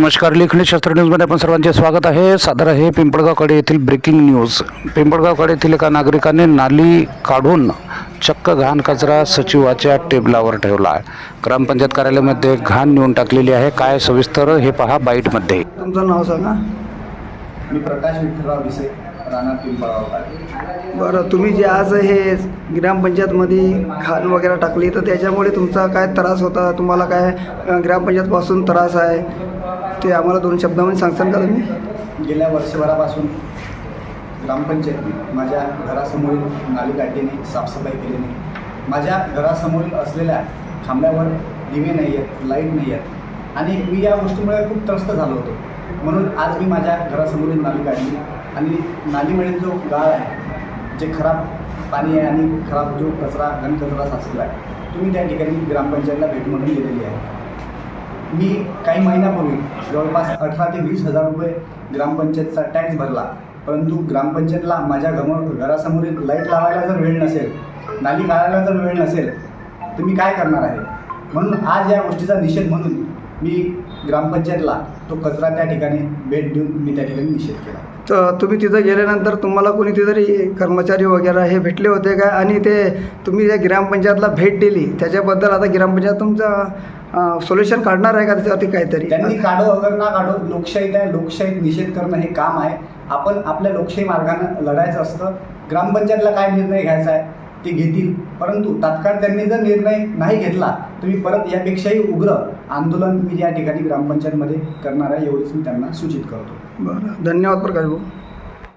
नमस्कार. लेखणी शास्त्र न्यूजमध्ये आपण सर्वांचे स्वागत आहे. सादर आहे पिंपळगावकडे येथील ब्रेकिंग न्यूज पिंपळगावकडे येथील एका नागरिकाने नाली काढून चक्क घाण कचरा सचिवाच्या टेबलावर ठेवला आहे. ग्रामपंचायत कार्यालयामध्ये घाण नेऊन टाकलेली आहे. काय सविस्तर हे पहा बाईटमध्ये. तुमचं नाव सांगा. मी प्रकाश विठ्ठलराव राणा पिंपळगाव. बरं तुम्ही जे आज हे ग्रामपंचायतमध्ये घाण वगैरे टाकली तर त्याच्यामुळे तुमचा काय त्रास होता? तुम्हाला काय ग्रामपंचायतपासून त्रास आहे? ते आम्हाला दोन शब्दामध्ये सांगताल का तुम्ही? गेल्या वर्षभरापासून ग्रामपंचायतीने माझ्या घरासमोरील नाली काढलीने साफसफाई केल्याने माझ्या घरासमोरील असलेल्या खांब्यावर दिवे नाही आहेत लाइट नाही आहेत. आणि मी या गोष्टीमुळे खूप त्रस्त झालो होतो. म्हणून आज मी माझ्या घरासमोरील नाली काढली. आणि नालीमुळे जो गाळ आहे जे खराब पाणी आहे आणि खराब जो कचरा घनकचरा साचलेला आहे तुम्ही त्या ठिकाणी ग्रामपंचायतला भेट म्हणून दिलेली आहे. मी काही महिन्यापूर्वी जवळपास अठरा ते वीस हजार रुपये ग्रामपंचायतचा टॅक्स भरला. परंतु ग्रामपंचायतला माझ्या घरासमोर एक लाइट लावायला जर वेळ नसेल नाली काढायला जर वेळ नसेल तर मी काय करणार आहे? म्हणून आज या गोष्टीचा निषेध म्हणून मी ग्रामपंचायतला तो कचरा त्या ठिकाणी भेट देऊन मी त्या ठिकाणी निषेध केला. तर तुम्ही तिथं गेल्यानंतर तुम्हाला कोणी तरी कर्मचारी वगैरे हे भेटले होते का? आणि ते तुम्ही ज्या ग्रामपंचायतला भेट दिली. त्याच्याबद्दल आता ग्रामपंचायत तुमचं सोल्युशन काढणार आहे का त्याच्यावरती काहीतरी? त्यांनी काढो अगर ना काढो लोकशाही त्या लोकशाहीत निषेध करणं हे काम आहे. आपण आपल्या लोकशाही मार्गानं लढायचं असतं. ग्रामपंचायतला काय निर्णय घ्यायचा आहे? ते घेतील. परंतु तात्काळ त्यांनी जर निर्णय नाही घेतला तर मी परत यापेक्षाही उग्र आंदोलन मी या ठिकाणी ग्रामपंचायतमध्ये करणार आहे एवढंच मी त्यांना सूचित करतो. बरं. धन्यवाद प्रकाश भाऊ